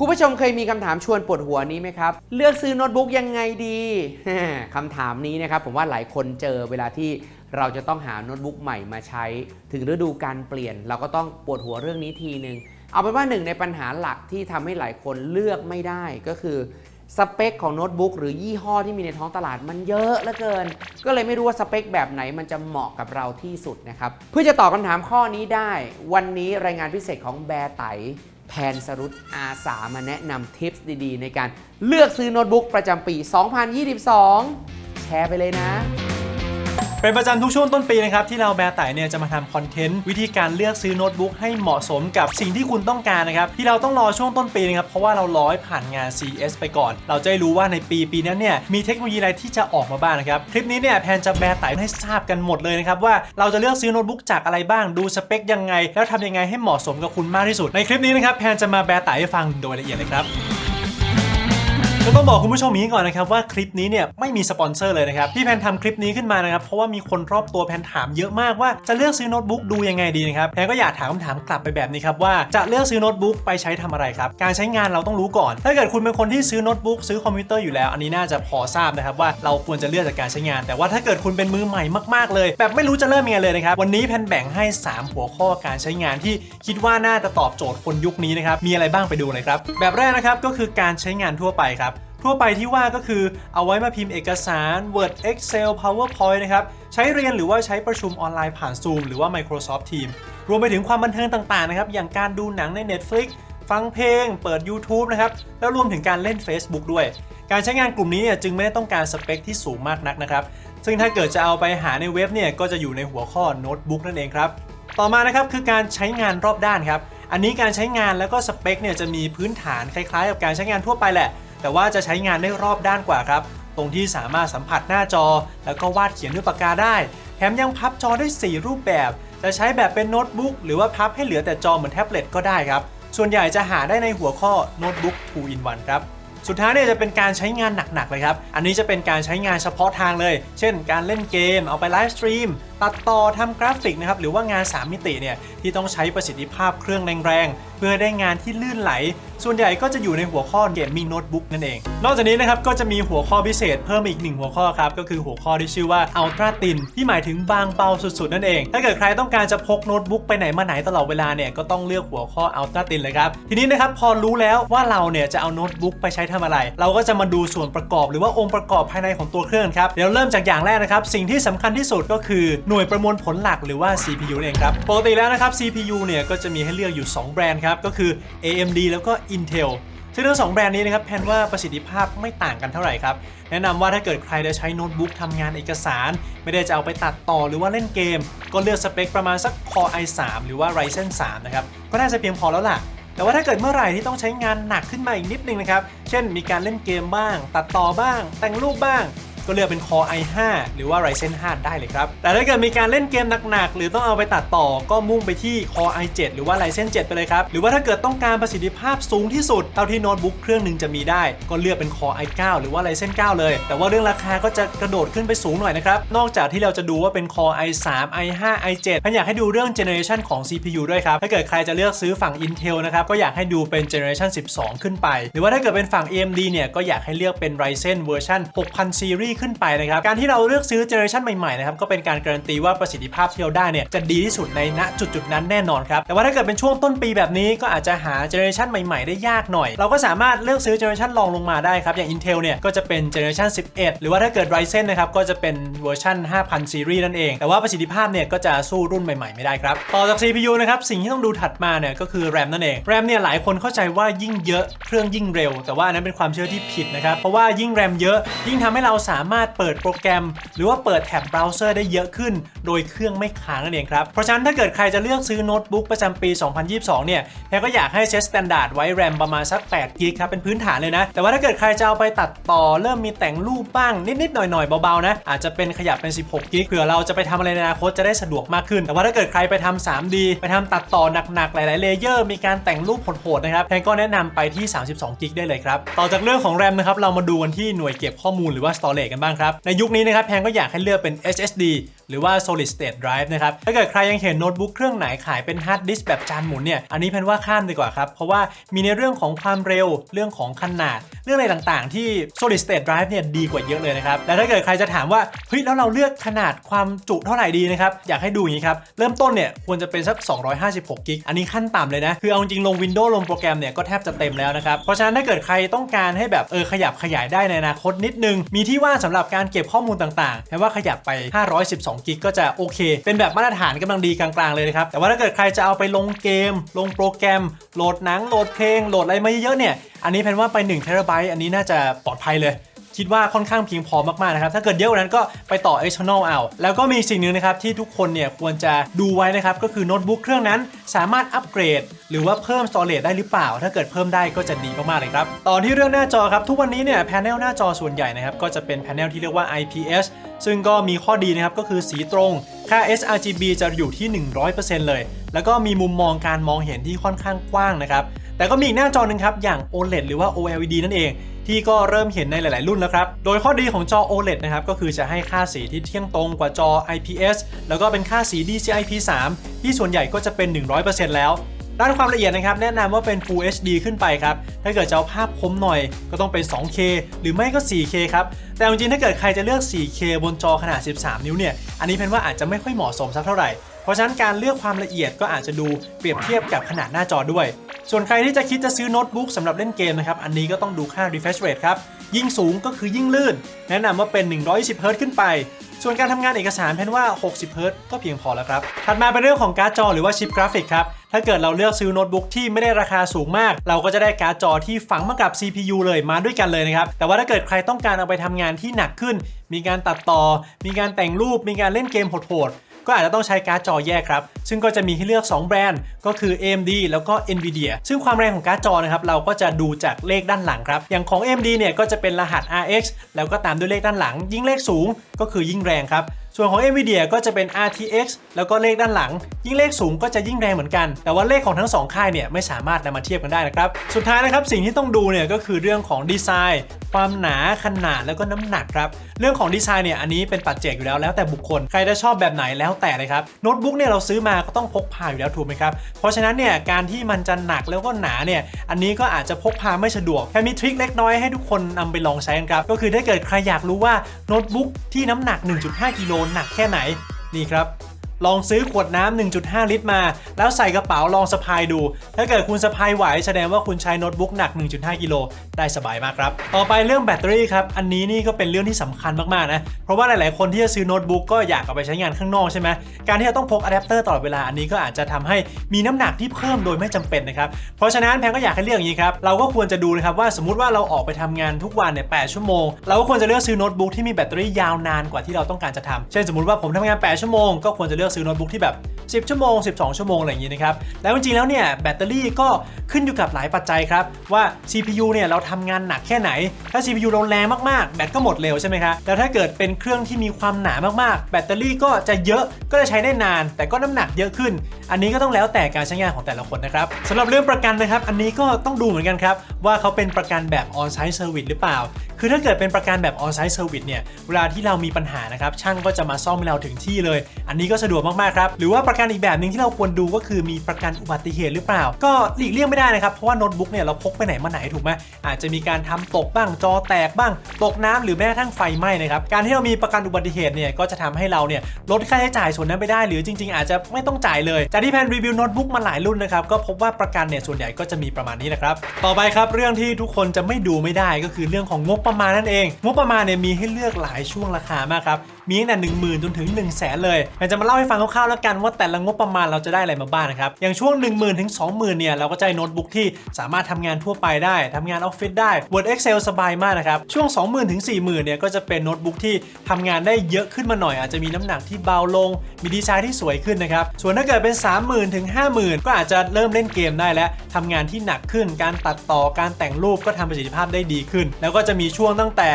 คุณผู้ชมเคยมีคำถามชวนปวดหัวนี้ไหมครับ เลือกซื้อโน้ตบุ๊กยังไงดีคำถามนี้นะครับผมว่าหลายคนเจอเวลาที่เราจะต้องหาโน้ตบุ๊กใหม่มาใช้ ถึงฤดูการเปลี่ยน เราก็ต้องปวดหัวเรื่องนี้ทีนึง เอาเป็นว่าหนึ่งในปัญหาหลักที่ทำให้หลายคนเลือกไม่ได้ก็คือสเปคของโน้ตบุ๊กหรือยี่ห้อที่มีในท้องตลาดมันเยอะเหลือเกิน ก็เลยไม่รู้ว่าสเปคแบบไหนมันจะเหมาะกับเราที่สุดนะครับ เพื่อจะตอบคำถามข้อนี้ได้ วันนี้รายงานพิเศษของแบร์ไต แพนสรุตอาสามาแนะนำทิปส์ดีๆ ในการเลือกซื้อโน้ตบุ๊กประจำปี 2022 แชร์ไปเลยนะ เป็นประจำทุกช่วงต้นปีนะครับที่เราแบร์ไต่เนี่ยจะมาทำคอนเทนต์วิธีการเลือกซื้อโน้ตบุ๊กให้เหมาะสมกับสิ่งที่คุณต้องการนะครับที่เราต้องรอช่วงต้นปีนะครับเพราะว่าเรารอให้ผ่านงาน CES ไปก่อน เราจะได้รู้ว่าในปีปีนั้นเนี่ยมีเทคโนโลยีอะไรที่จะออกมาบ้างนะครับคลิปนี้เนี่ยแพนจะแบร์ไต่ให้ทราบกันหมดเลยนะครับว่าเราจะเลือกซื้อโน้ตบุ๊กจากอะไรบ้างดูสเปคยังไง แล้วทำยังไงให้เหมาะสมกับคุณมากที่สุดในคลิปนี้นะครับแพนจะมาแบร์ไต่ให้ฟังโดยละเอียดเลยครับ ก็ต้องบอกคุณผู้ชมอย่างนี้ก่อนนะครับว่าคลิปนี้เนี่ยไม่มีสปอนเซอร์เลยนะครับที่แพนทำคลิปนี้ขึ้นมานะครับเพราะว่ามีคนรอบตัวแพนถามเยอะมากว่าจะเลือกซื้อโน้ตบุ๊กดูยังไงดีนะครับแพนก็อยากถามคำถามกลับไปแบบนี้ครับว่าจะเลือกซื้อโน้ตบุ๊กไปใช้ทำอะไรครับการใช้งานเราต้องรู้ก่อน ถ้าเกิดคุณเป็นคนที่ซื้อโน้ตบุ๊กซื้อคอมพิวเตอร์อยู่แล้ว อันนี้น่าจะพอทราบนะครับว่าเราควรจะเลือกจากการใช้งาน แต่ว่าถ้าเกิดคุณเป็นมือใหม่มากๆเลย แบบไม่รู้จะเริ่มยังไงเลยนะครับวันนี้แพนแบ่งให้ 3 หัวข้อการใช้งานที่คิดว่าน่าจะตอบโจทย์คนยุคนี้นะครับมีอะไรบ้างไปดูเลยครับแบบแรกนะครับก็คือการใช้งานทั่วไปครับ ทั่วไปที่ว่าก็คือเอาไว้มาพิมพ์เอกสาร Word Excel PowerPoint นะครับ ใช้เรียนหรือว่าใช้ประชุมออนไลน์ผ่าน Zoom หรือว่า Microsoft Teams รวมไปถึงความบันเทิงต่าง ๆ นะครับ อย่างการดูหนังใน Netflix ฟังเพลง เปิด YouTube นะครับ แล้วรวมถึงการเล่น Facebook ด้วย การใช้งานกลุ่มนี้เนี่ยจึงไม่ได้ต้องการสเปคที่สูงมากนักนะครับ ซึ่งถ้าเกิดจะเอาไปหาในเว็บเนี่ยก็จะอยู่ในหัวข้อโน้ตบุ๊กนั่นเองครับ ต่อมานะครับคือการใช้งานรอบด้านครับ อันนี้การใช้งานแล้วก็สเปคเนี่ยจะมีพื้นฐานคล้ายๆ กับการใช้งานทั่วไปแหละ แต่ว่าจะใช้งานได้รอบด้านกว่าครับ ตรงที่สามารถสัมผัสหน้าจอ แล้วก็วาดเขียนด้วยปากกาได้ แถมยังพับจอได้ 4 รูปแบบ จะใช้แบบเป็นโน้ตบุ๊กหรือว่าพับให้เหลือแต่จอเหมือนแท็บเล็ตก็ได้ครับ ส่วนใหญ่จะหาได้ในหัวข้อโน้ตบุ๊ก2 in 1ครับสุดท้ายเนี่ยจะเป็นการใช้งานหนักๆเลยครับ อันนี้จะเป็นการใช้งานเฉพาะทางเลย เช่น การเล่นเกม เอาไปไลฟ์สตรีม ตัดต่อทำกราฟิกนะครับ หรือว่างาน 3 มิติเนี่ยที่ต้องใช้ประสิทธิภาพเครื่องแรงๆ เพื่อได้งานที่ลื่นไหล ส่วนใหญ่ก็จะอยู่ในหัวข้อเกมมิ่งโน้ตบุ๊กนั่นเอง นอกจากนี้นะครับก็จะมีหัวข้อพิเศษเพิ่มอีกหนึ่งหัวข้อครับ ก็คือหัวข้อที่ชื่อว่า Ultra Thin ที่หมายถึงบางเบาสุดๆ นั่นเอง ถ้าเกิดใครต้องการจะพกโน้ตบุ๊กไปไหนมาไหนตลอดเวลาเนี่ยก็ต้องเลือกหัวข้อ Ultra Thin เลยครับ ทีนี้นะครับพอรู้แล้วว่าเราเนี่ยจะเอาโน้ตบุ๊กไปใช้ทำอะไร เราก็จะมาดูส่วนประกอบหรือว่าองค์ประกอบภายในของตัวเครื่องครับเดี๋ยวเริ่มจากอย่างแรกนะครับสิ่งที่สำคัญที่สุดก็คือหน่วยประมวลผลหลักหรือว่า CPU เองครับปกติแล้วนะครับ CPU เนี่ยก็จะมีให้เลือกอยู่ 2 แบรนด์ครับก็คือ AMD แล้วก็ Intel ซึ่งทั้งสองแบรนด์นี้นะครับแพนว่าประสิทธิภาพไม่ต่างกันเท่าไหร่ครับ แนะนำว่าถ้าเกิดใครจะใช้โน้ตบุ๊กทำงานเอกสาร ไม่ได้จะเอาไปตัดต่อหรือว่าเล่นเกม ก็เลือกสเปคประมาณสัก Core i3 หรือว่า Ryzen 3 นะครับ ก็น่าจะเพียงพอแล้วล่ะ แต่ว่าถ้าเกิดเมื่อไหร่ที่ต้องใช้งานหนักขึ้นมาอีกนิดนึงนะครับ เช่นมีการเล่นเกมบ้าง ตัดต่อบ้าง แต่งรูปบ้าง ก็เลือกเป็น Core i5 หรือว่า Ryzen 5 ได้เลยครับ แต่ถ้าเกิดมีการเล่นเกมหนักๆ หรือต้องเอาไปตัดต่อก็มุ่งไปที่ Core i7 หรือว่า Ryzen 7 ไปเลยครับ หรือว่าถ้าเกิดต้องการประสิทธิภาพสูงที่สุด เท่าที่โน้ตบุ๊กเครื่องหนึ่งจะมีได้ ก็เลือกเป็น Core i9 หรือว่า Ryzen 9 เลย แต่ว่าเรื่องราคาก็จะกระโดดขึ้นไปสูงหน่อยนะครับ นอกจากที่เราจะดูว่าเป็น Core i3 i5 i7 พันอยากให้ดูเรื่อง generation ของ CPU ด้วยครับ ถ้าเกิดใครจะเลือกซื้อฝั่ง Intel นะครับ ก็อยากให้ดูเป็น generation 12 ขึ้นไป หรือว่าถ้าเกิดเป็นฝั่ง AMD เนี่ย ก็อยากให้เลือกเป็น Ryzen เวอร์ชัน6000 series ขึ้นไปนะครับ การที่เราเลือกซื้อเจเนอเรชันใหม่ๆนะครับก็เป็นการการันตีว่าประสิทธิภาพที่เราได้เนี่ยจะดีที่สุดในณจุดๆนั้นแน่นอนครับแต่ว่าถ้าเกิดเป็นช่วงต้นปีแบบนี้ก็อาจจะหาเจเนอเรชันใหม่ๆ ได้ยากหน่อย เราก็สามารถเลือกซื้อเจเนอเรชันรองลงมาได้ครับอย่าง Intel เนี่ยก็จะเป็นเจเนอเรชัน11 หรือว่าถ้าเกิด Ryzen นะครับก็จะเป็นเวอร์ชัน5000ซีรีส์นั่นเอง แต่ว่าประสิทธิภาพเนี่ยก็จะสู้รุ่นใหม่ๆ ไม่ได้ครับต่อจาก CPU นะครับสิ่งที่ต้องดูถัดมาเนี่ยก็คือ RAM นั่นเอง RAM เนี่ยหลายคนเข้าใจว่ายิ่งเยอะเครื่องยิ่งเร็ว แต่ว่าอันนั้นเป็นความเชื่อที่ผิดนะครับเพราะว่ายิ่ง RAM เยอะ ยิ่งทำให้เราสาามารถเปิดโปรแกรม หรือว่าเปิดแท็บเบราว์เซอร์ได้เยอะขึ้น โดยเครื่องไม่ค้างนั่นเองครับ เพราะฉะนั้นถ้าเกิดใครจะเลือกซื้อโน้ตบุ๊กประจำปี 2022 เนี่ยแพก็อยากให้เซตสแตนดาร์ดไว้แรมประมาณสัก8กิกครับเป็นพื้นฐานเลยนะ แต่ว่าถ้าเกิดใครจะเอาไปตัดต่อเริ่มมีแต่งรูปบ้างนิดๆหน่อยๆเบาๆนะอาจจะเป็นขยับเป็น 16กิกเผื่อเราจะไปทำอะไรในอนาคตจะได้สะดวกมากขึ้น แต่ว่าถ้าเกิดใครไปทำ 3D ไปทำตัดต่อหนักๆหลายๆเลเยอร์มีการแต่งรูปโหดๆนะครับแพรก็แนะนำไปที่ 32กิกได้เลยครับต่อจากเรื่องของแรมนะครับเรามาดูกันที่หน่วยเก็บข้อมูลหรือว่า storage กันบ้างครับ ในยุคนี้นะครับแพงก็อยากให้เลือกเป็น SSD หรือว่า solid state drive นะครับ ถ้าเกิดใครยังเห็นโน้ตบุ๊กเครื่องไหนขายเป็น hard disk แบบจานหมุนเนี่ย อันนี้แพนว่าข้ามดีกว่าครับ เพราะว่ามีในเรื่องของความเร็ว เรื่องของขนาด เรื่องอะไรต่างๆ ที่ solid state drive เนี่ยดีกว่าเยอะเลยนะครับ และถ้าเกิดใครจะถามว่า เฮ้ย แล้วเราเลือกขนาดความจุเท่าไหร่ดีนะครับ อยากให้ดูอย่างนี้ครับ เริ่มต้นเนี่ยควรจะเป็นสัก 256กิก อันนี้ขั้นต่ำเลยนะ คือเอาจริงลง Windows ลงโปรแกรมเนี่ยก็แทบจะเต็มแล้วนะครับ เพราะฉะนั้นถ้าเกิดใครต้องการให้แบบเออขยับขยายได้ในอนาคตนิดนึง มีที่ว่างสำหรับการเก็บข้อมูลต่างๆแปลว่าขยับไป 512กิกก็จะโอเค เป็นแบบมาตรฐานกำลังดีกลางๆเลยนะครับ แต่ว่าถ้าเกิดใครจะเอาไปลงเกม ลงโปรแกรม โหลดหนัง โหลดเพลง โหลดอะไรมาเยอะๆเนี่ย อันนี้แพนว่าไป1 t b อันนี้น่าจะปลอดภัยเลย คิดว่าค่อนข้างเพียงพอมากๆนะครับถ้าเกิดเยอะกว่านั้นก็ไปต่อ external เอาแล้วก็มีสิ่งหนึ่งนะครับที่ทุกคนเนี่ยควรจะดูไว้นะครับก็คือโน้ตบุ๊กเครื่องนั้นสามารถอัปเกรด หรือว่าเพิ่ม storage ได้หรือเปล่า ถ้าเกิดเพิ่มได้ก็จะดีมากๆเลยครับต่อที่เรื่องหน้าจอครับทุกวันนี้เนี่ยแผงหน้าจอส่วนใหญ่นะครับก็จะเป็นแผงที่เรียกว่า IPS ซึ่งก็มีข้อดีนะครับก็คือสีตรงค่า sRGB จะอยู่ที่ 100%เลย แล้วก็มีมุมมองการมองเห็นที่ค่อนข้างกว้างนะครับ แต่ก็มีอีกหน้าจอหนึ่งครับ อย่าง OLED หรือว่า OLED นั่นเอง ที่ก็เริ่มเห็นในหลาย ๆ รุ่นแล้วครับ โดยข้อดีของจอ OLED นะครับ ก็คือจะให้ค่าสีที่เที่ยงตรงกว่าจอ IPS แล้วก็เป็นค่าสี DCI-P3 ที่ส่วนใหญ่ก็จะเป็น 100%แล้วด้านความละเอียดนะครับ แนะนำว่าเป็น Full HD ขึ้นไปครับ ถ้าเกิดจะเอาภาพคมหน่อยก็ต้องเป็น 2K หรือไม่ก็ 4K ครับ แต่จริงๆ ถ้าเกิดใครจะเลือก 4K บนจอขนาด 13 นิ้วเนี่ย อันนี้เป็นว่าอาจจะไม่ค่อยเหมาะสมสักเท่าไหร่ เพราะฉะนั้นการเลือกความละเอียดก็อาจจะดูเปรียบเทียบกับขนาดหน้าจอด้วย ส่วนใครที่จะคิดจะซื้อโน้ตบุ๊กสำหรับเล่นเกมนะครับ อันนี้ก็ต้องดูค่า refresh rate ครับ ยิ่งสูงก็คือยิ่งลื่น แนะนำว่าเป็น 120 Hz ขึ้นไป ส่วนการทำงานเอกสารแพนว่า 60 Hz ก็เพียงพอแล้วครับ ถัดมาเป็นเรื่องของการ์ดจอหรือว่าชิปกราฟิกครับ ถ้าเกิดเราเลือกซื้อโน้ตบุ๊กที่ไม่ได้ราคาสูงมาก เราก็จะได้การ์ดจอที่ฝังมากับ CPU เลยมาด้วยกันเลยนะครับ แต่ว่าถ้าเกิดใครต้องการเอาไปทำงานที่หนักขึ้น มีการตัดต่อ มีการแต่งรูป มีการเล่นเกมโหดๆ ก็อาจจะต้องใช้การ์ดจอแยกครับ ซึ่งก็จะมีให้เลือก 2 แบรนด์ ก็คือ AMD แล้วก็ Nvidia ซึ่งความแรงของการ์ดจอนะครับเราก็จะดูจากเลขด้านหลังครับ อย่างของ AMD เนี่ยก็จะเป็นรหัส RX แล้วก็ตามด้วยเลขด้านหลัง ยิ่งเลขสูงก็คือยิ่งแรงครับ ส่วนของ Nvidia ก็จะเป็น RTX แล้วก็เลขด้านหลัง ยิ่งเลขสูงก็จะยิ่งแรงเหมือนกัน แต่ว่าเลขของทั้งสองค่ายเนี่ยไม่สามารถนำมาเทียบกันได้นะครับ สุดท้ายนะครับสิ่งที่ต้องดูเนี่ยก็คือเรื่องของดีไซน์ความหนาขนาดแล้วก็น้ำหนักครับ เรื่องของดีไซน์เนี่ยอันนี้เป็นปัจเจกอยู่แล้วแล้วแต่บุคคลใครจะชอบแบบไหนแล้วแต่เลยครับโน้ตบุ๊กเนี่ยเราซื้อมาก็ต้องพกพาอยู่แล้วถูกไหมครับ เพราะฉะนั้นเนี่ยการที่มันจะหนักแล้วก็หนาเนี่ยอันนี้ก็อาจจะพกพาไม่สะดวกแค่มีทริคเล็กน้อยให้ทุกคนนำไปลองใช้กันครับก็คือถ้าเกิดใครอยากรู้ว่าโน้ตบุ๊กที่น้ำหนัก 1.5กิโลหนักแค่ไหนนี่ครับ ลองซื้อขวดน้ำ1.5 ลิตรมา แล้วใส่กระเป๋าลองสะพายดู ถ้าเกิดคุณสะพายไหวแสดงว่าคุณใช้โน้ตบุ๊กหนัก 1.5 กิโลได้สบายมากครับ ต่อไปเรื่องแบตเตอรี่ครับ อันนี้นี่ก็เป็นเรื่องที่สำคัญมากๆนะ เพราะว่าหลายๆ คนที่จะซื้อโน้ตบุ๊กก็อยากเอาไปใช้งานข้างนอกใช่ไหมการที่เราต้องพกอะแดปเตอร์ตลอดเวลาอันนี้ก็อาจจะทำให้มีน้ำหนักที่เพิ่มโดยไม่จำเป็นนะครับ เพราะฉะนั้นแพงก็อยากให้เลือกอย่างนี้ครับ เราก็ควรจะดูนะครับว่าสมมติว่าเราออกไปทำงานทุกวันเนี่ย8ชั่วโมง เราก็ควรจะเลือกซื้อโน้ตบุ๊กที่มีแบตเตอรี่ยาวนานกว่าที่เราต้องการจะทำเช่นสมมติว่าผมทำงาน 8 ชั่วโมงก็ควรจะเลือกซื้อโน้ตบุ๊กที่แบบ 10 ชั่วโมง 12 ชั่วโมงอะไรอย่างนี้นะครับ แล้วจริงๆแล้วเนี่ยแบตเตอรี่ก็ขึ้นอยู่กับหลายปัจจัยครับ ว่า CPU เนี่ยเราทำงานหนักแค่ไหน ถ้า CPU เราแรงมากๆ แบตก็หมดเร็วใช่ไหมครับแล้วถ้าเกิดเป็นเครื่องที่มีความหนามากๆ แบตเตอรี่ก็จะเยอะก็จะใช้ได้นาน แต่ก็น้ำหนักเยอะขึ้น อันนี้ก็ต้องแล้วแต่การใช้งานของแต่ละคนนะครับสำหรับเรื่องประกันนะครับ อันนี้ก็ต้องดูเหมือนกันครับว่าเขาเป็นประกันแบบ on-site service หรือเปล่า คือถ้าเกิดเป็นประกันแบบ on-site service เนี่ยเวลาที่เรามีปัญหานะครับช่างก็จะมาซ่อมให้เราถึงที่เลย อันนี้ก็สะดวกมากๆครับหรือว่าประกันอีกแบบหนึ่งที่เราควรดูก็คือมีประกันอุบัติเหตุหรือเปล่า ก็หลีกเลี่ยงไม่ได้นะครับเพราะว่าโน้ตบุ๊กเนี่ยเราพกไปไหนมาไหนถูกไหมอาจจะมีการทำตกบ้างจอแตกบ้าง ตกน้ำหรือแม้กระทั่งไฟไหม้นะครับการที่เรามีประกันอุบัติเหตุเนี่ยก็จะทำให้เราเนี่ยลดค่าใช้จ่ายส่วนนั้นไปได้ หรือจริง ๆ อาจจะไม่ต้องจ่ายเลยจากที่แพนรีวิวโน้ตบุ๊กมาหลายรุ่นนะครับก็พบว่าประกันเนี่ยส่วนใหญ่ก็จะมีประมาณนี้แหละครับต่อไปครับเรื่องที่ทุกคนจะไม่ดูไม่ได้ก็คือเรื่องของงบประมาณนั่นเอง งบประมาณเนี่ยมีให้เลือกหลายช่วงราคามากครับ มีตั้งแต่หนึ่งหมื่นจนถึง1นึ่งแสนเลยอยาจะมาเล่าให้ฟังคร่าวๆแล้วกันว่าแต่ละงบประมาณเราจะได้อะไรมาบ้างนะครับอย่างช่วง 1 0,000ถึง20,000เนี่ยเราก็จะได้โน้ตบุ๊กที่สามารถทำงานทั่วไปได้ทำงานออฟฟิศได้ Word Excel สบายมากนะครับช่วง 20,000ถึง40,000เนี่ยก็จะเป็นโน้ตบุ๊กที่ทำงานได้เยอะขึ้นมาหน่อย อาจจะมีน้ำหนักที่เบาลง มีดีไซน์ที่สวยขึ้นนะครับส่วนถ้าเกิดเป็น 30,000ถึง50,000ก็อาจจะเริ่มเล่นเกมได้แล้วทำงานที่หนักขึ้น การตัดต่อการแต่งรูปก็ทำประสิทธิภาพได้ดีขึ้น แล้วก็จะมีช่วงตั้งแต่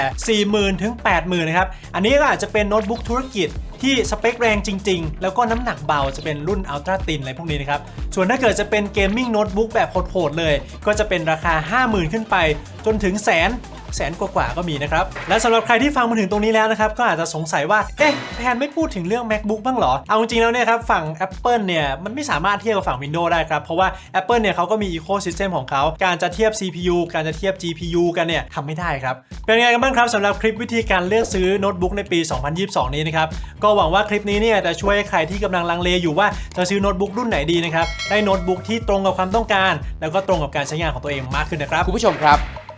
40,000ถึง80,000นะครับอันนี้ก็อาจจะเป็นโน้ตตบุ๊กธุรกิจที่สเปคแรงจริง ๆ แล้วก็น้ำหนักเบาจะเป็นรุ่นอัลตร้าตินอะไรพวกนี้นะครับ ส่วนถ้าเกิดจะเป็นเกมมิ่งโน้ตบุ๊กแบบโหดๆเลย ก็จะเป็นราคา 50,000 ขึ้นไป จนถึงแสน แสนกว่าๆก็มีนะครับ และสำหรับใครที่ฟังมาถึงตรงนี้แล้วนะครับ ก็อาจจะสงสัยว่า เอ๊ะแทนไม่พูดถึงเรื่อง macbook บ้างเหรอ เอาจริงๆแล้วเนี่ยครับ ฝั่ง Apple เนี่ย มันไม่สามารถเทียบกับฝั่ง Windows ได้ครับ เพราะว่า Apple เนี่ยเขาก็มี ecosystem ของเขา การจะเทียบ CPU การจะเทียบ GPU กันเนี่ยทำไม่ได้ครับ เป็นไงกันบ้างครับสำหรับคลิปวิธีการเลือกซื้อโน้ตบุ๊กในปี 2022 นี้นะครับ ก็หวังว่าคลิปนี้เนี่ยจะช่วยให้ใครที่กำลังลังเลอยู่ว่าจะซื้อโน้ตบุ๊กรุ่นไหนดีนะครับ ได้โน้ตบุ๊กที่ตรงกับความต้องการ แล้วก็ตรงกับการใช้งานของตัวเองมากขึ้นนะครับ คุณผู้ชมครับ